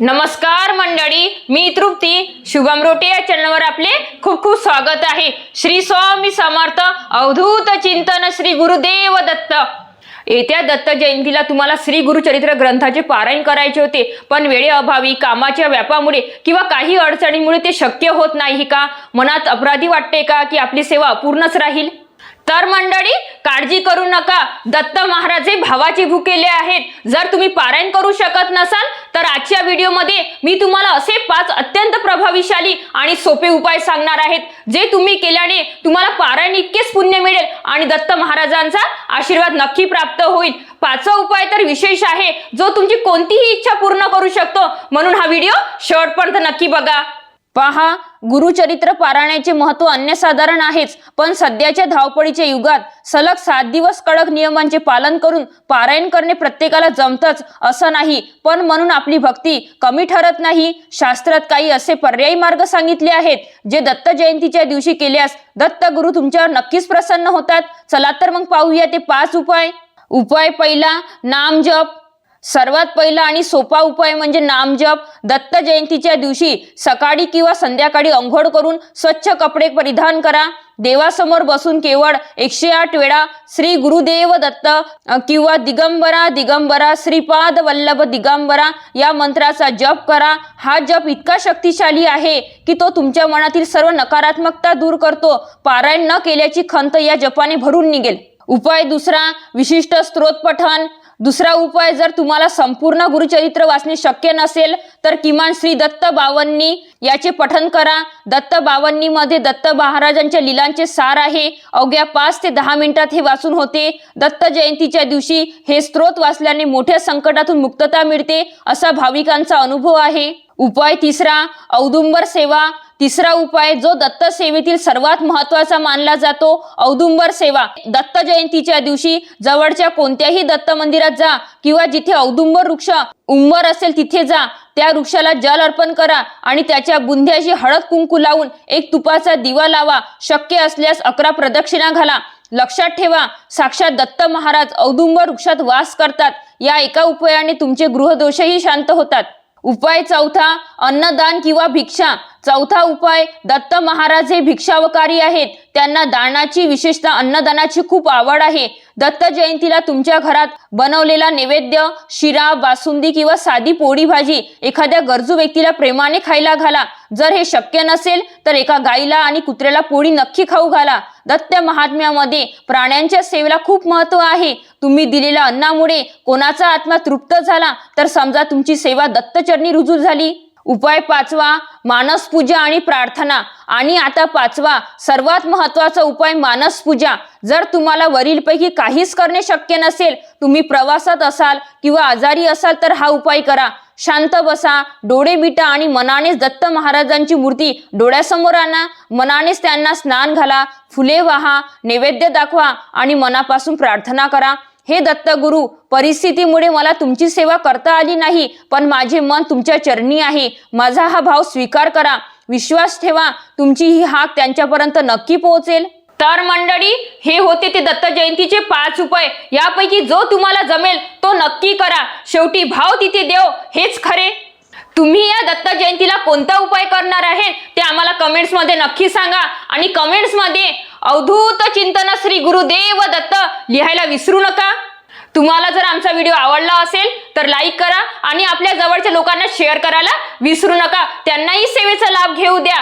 नमस्कार मंडळी मी तृप्ती. शुभम रोटे या चॅनलवर आपले खूप खूप स्वागत आहे. श्री स्वामी समर्थ अवधूत चिंतन श्री गुरुदेव दत्त. येत्या दत्त जयंतीला तुम्हाला श्री गुरुचरित्र ग्रंथाचे पारायण करायचे होते. पण वेळेअभावी कामाच्या व्यापामुळे किंवा काही अडचणीमुळे ते शक्य होत नाही का? मनात अपराधी वाटते का की आपली सेवा अपूर्णच राहील? तर मंडळी काळजी करू नका. दत्त महाराज हे भावाची भुकेले आहेत. जर तुम्ही पारायण करू शकत नसाल तर आजच्या व्हिडिओमध्ये मी तुम्हाला असे पाच अत्यंत प्रभावीशाली आणि सोपे उपाय सांगणार आहेत जे तुम्ही केल्याने तुम्हाला पारायण इतकेच पुण्य मिळेल आणि दत्त महाराजांचा आशीर्वाद नक्की प्राप्त होईल. पाचवा उपाय तर विशेष आहे जो तुमची कोणतीही इच्छा पूर्ण करू शकतो. म्हणून हा व्हिडिओ शेवटपर्यंत नक्की बघा. पहा गुरुचरित्र पारायणाचे महत्त्व अन्यसाधारण आहेच पण सध्याच्या धावपळीच्या युगात सलग सात दिवस कडक नियमांचे पालन करून पारायण करणे प्रत्येकाला जमतच असं नाही. पण म्हणून आपली भक्ती कमी ठरत नाही. शास्त्रात काही असे पर्यायी मार्ग सांगितले आहेत जे दत्त जयंतीच्या दिवशी केल्यास दत्त गुरु तुमच्यावर नक्कीच प्रसन्न होतात. चला तर मग पाहूया ते पाच उपाय. उपाय पहिला नाम जप. सर्वात पहिला आणि सोपा उपाय म्हणजे नामजप दत्त जयंतीच्या दिवशी सकाळी किंवा संध्याकाळी अंघोळ करून स्वच्छ कपडे परिधान करा. देवासमोर बसून केवळ एकशे आठ वेळा श्री गुरुदेव दत्त किंवा दिगंबरा दिगंबरा श्रीपाद वल्लभ दिगंबरा या मंत्राचा जप करा. हा जप इतका शक्तिशाली आहे की तो तुमच्या मनातील सर्व नकारात्मकता दूर करतो. पारायण न केल्याची खंत या जपाने भरून निघेल. उपाय दुसरा विशिष्ट स्त्रोत पठण दुसरा उपाय जर तुम्हाला संपूर्ण गुरुचरित्र वाचणे शक्य नसेल तर किमान श्री दत्त बावन्नी याचे पठन करा. दत्त बावन्नी मध्ये दत्त महाराजांच्या लिलांचे सार आहे. अवघ्या पाच ते दहा मिनिटात हे वाचून होते. दत्त जयंतीच्या दिवशी हे स्त्रोत वाचल्याने मोठ्या संकटातून मुक्तता मिळते असा भाविकांचा अनुभव आहे. उपाय तिसरा औदुंबर सेवा. तिसरा उपाय जो दत्त सेवेतील सर्वात महत्त्वाचा मानला जातो औदुंबर सेवा. दत्त जयंतीच्या दिवशी जवळच्या कोणत्याही दत्त मंदिरात जा किंवा जिथे औदुंबर वृक्ष उंबर असेल तिथे जा. त्या वृक्षाला जल अर्पण करा आणि त्याच्या बुंध्याशी हळद कुंकू लावून एक तुपाचा दिवा लावा. शक्य असल्यास अकरा प्रदक्षिणा घाला. लक्षात ठेवा साक्षात दत्त महाराज औदुंबर वृक्षात वास करतात. या एका उपायाने तुमचे गृहदोषही शांत होतात. उपाय चौथा अन्नदान किंवा भिक्षा. चौथा उपाय दत्त महाराज हे भिक्षावकारी आहेत. त्यांना दानाची विशेषतः अन्नदानाची खूप आवड आहे. दत्त जयंतीला तुमच्या घरात बनवलेला नैवेद्य शिरा बासुंदी किंवा साधी पोळी भाजी एखाद्या गरजू व्यक्तीला प्रेमाने खायला घाला. जर हे शक्य नसेल तर एका गाईला आणि कुत्र्याला पोळी नक्की खाऊ घाला. दत्त महात्म्यामध्ये प्राण्यांच्या सेवेला खूप महत्त्व आहे. तुम्ही दिलेल्या अन्नामुळे कोणाचा आत्मा तृप्त झाला तर समजा तुमची सेवा दत्तचरणी रुजू झाली. उपाय पाचवा मानस पूजा आणि प्रार्थना. आणि आता पाचवा सर्वात महत्त्वाचा उपाय मानस पूजा. जर तुम्हाला वरीलपैकी काहीच करणे शक्य नसेल तुम्ही प्रवासात असाल किंवा आजारी असाल तर हा उपाय करा. शांत बसा डोळे मिटा आणि मनानेच दत्त महाराजांची मूर्ती डोळ्यासमोर आणा. मनानेच त्यांना स्नान घाला फुले वाहा नैवेद्य दाखवा आणि मनापासून प्रार्थना करा. हे दत्तगुरु परिस्थितीमुळे मला तुमची सेवा करता आली नाही पण माझे मन तुमच्या चरणी आहे. माझा हा भाव स्वीकार करा. विश्वास ठेवा. तुमची ही हाक त्यांच्यापर्यंत नक्की पोहोचेल. तर मंडळी हे होते ते दत्त जयंतीचे पाच उपाय. यापैकी जो तुम्हाला जमेल तो नक्की करा. शेवटी भाव तिथे देव हेच खरे. तुम्ही या दत्त जयंतीला कोणता उपाय करणार आहे ते आम्हाला कमेंट्समध्ये नक्की सांगा. आणि कमेंट्समध्ये अवधूत चिंतन श्री गुरुदेव दत्त. लिहायला विसरू नका. तुम्हाला जर आमचा व्हिडिओ आवडला असेल तर लाईक करा आणि आपल्या जवळच्या लोकांना शेअर करायला विसरू नका. त्यांनाही सेवेचा लाभ घेऊ द्या.